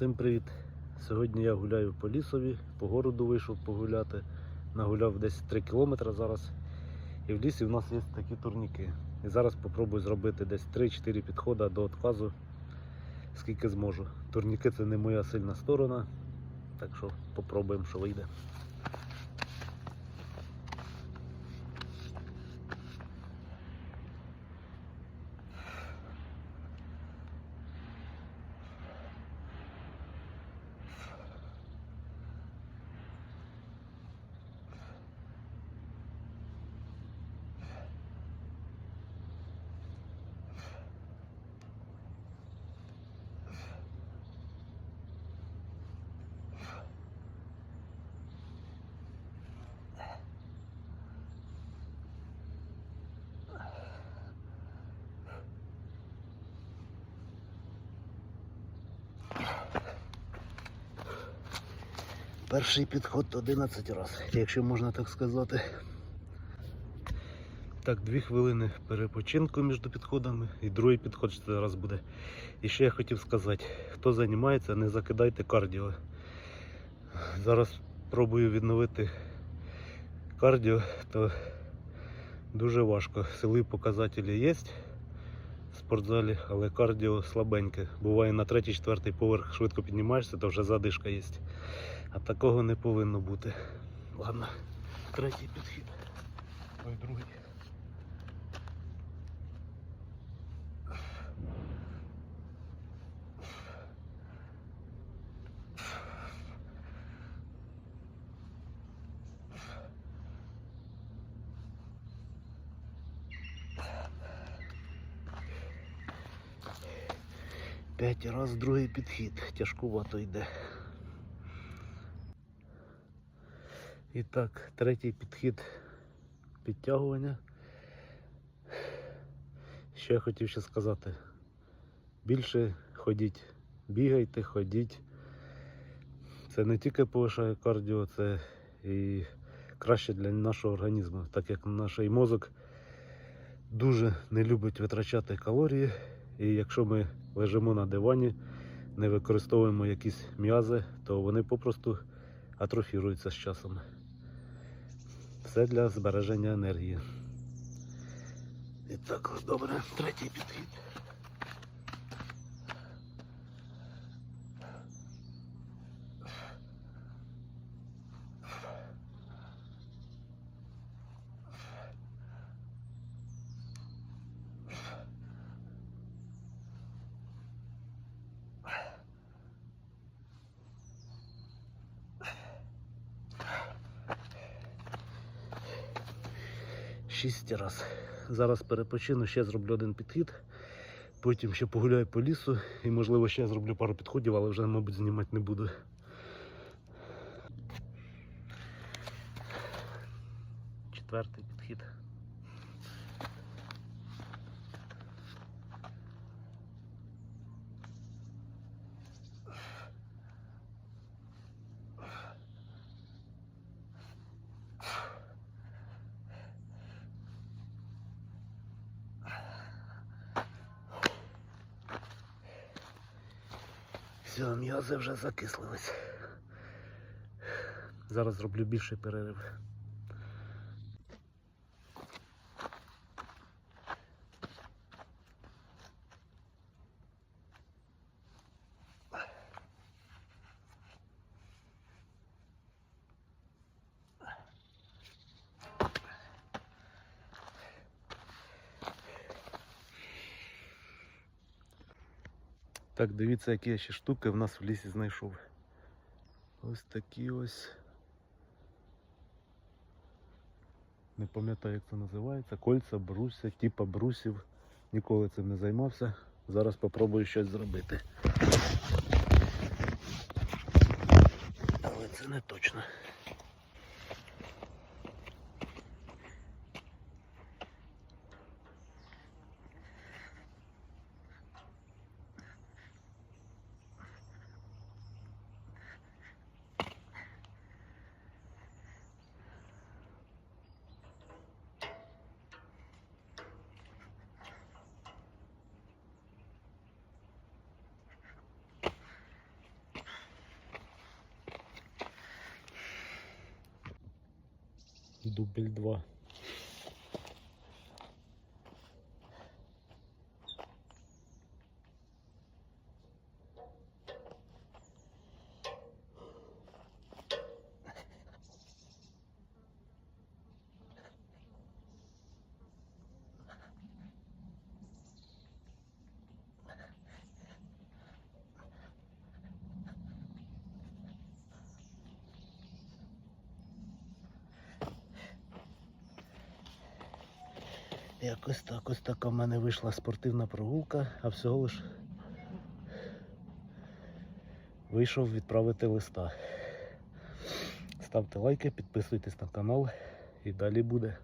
Всім привіт! Сьогодні я гуляю по лісові, по городу вийшов погуляти. Нагуляв десь 3 кілометри зараз. І в лісі в нас є такі турніки. І зараз спробую зробити десь 3-4 підходи до відказу, скільки зможу. Турніки це не моя сильна сторона, так що попробуємо, що вийде. Перший підход 11 разів, якщо можна так сказати. Так, дві хвилини перепочинку між підходами і другий підход ще зараз буде. І ще я хотів сказати, хто займається, не закидайте кардіо. Зараз пробую відновити кардіо, то дуже важко. Сили показателі є в спортзалі, але кардіо слабеньке. Буває на третій-четвертий поверх швидко піднімаєшся, то вже задишка є. А такого не повинно бути. Ладно, третій підхід. Ой, другий. П'ять раз другий підхід. Тяжкувато йде. І так, третій підхід підтягування. Що я хотів ще сказати? Більше ходіть, бігайте, ходіть. Це не тільки повишає кардіо, це і краще для нашого організму, так як наш мозок дуже не любить витрачати калорії. І якщо ми лежимо на дивані, не використовуємо якісь м'язи, то вони попросту атрофіруються з часом. Все для збереження енергії. І так, добре, третій підхід. Шість раз. Зараз перепочину, ще зроблю один підхід. Потім ще погуляю по лісу і можливо ще зроблю пару підходів, але вже, мабуть, знімати не буду. Четвертий підхід. Все, м'язи вже закислились. Зараз зроблю більший перерив. Так, дивіться, які я ще штуки в нас в лісі знайшов. Ось такі ось. Не пам'ятаю, як це називається. Кольця, бруся, типа брусів. Ніколи цим не займався. Зараз спробую щось зробити. Але це не точно. Дубль 2. Якось так, ось така в мене вийшла спортивна прогулка, а всього лиш вийшов відправити листа. Ставте лайки, підписуйтесь на канал і далі буде.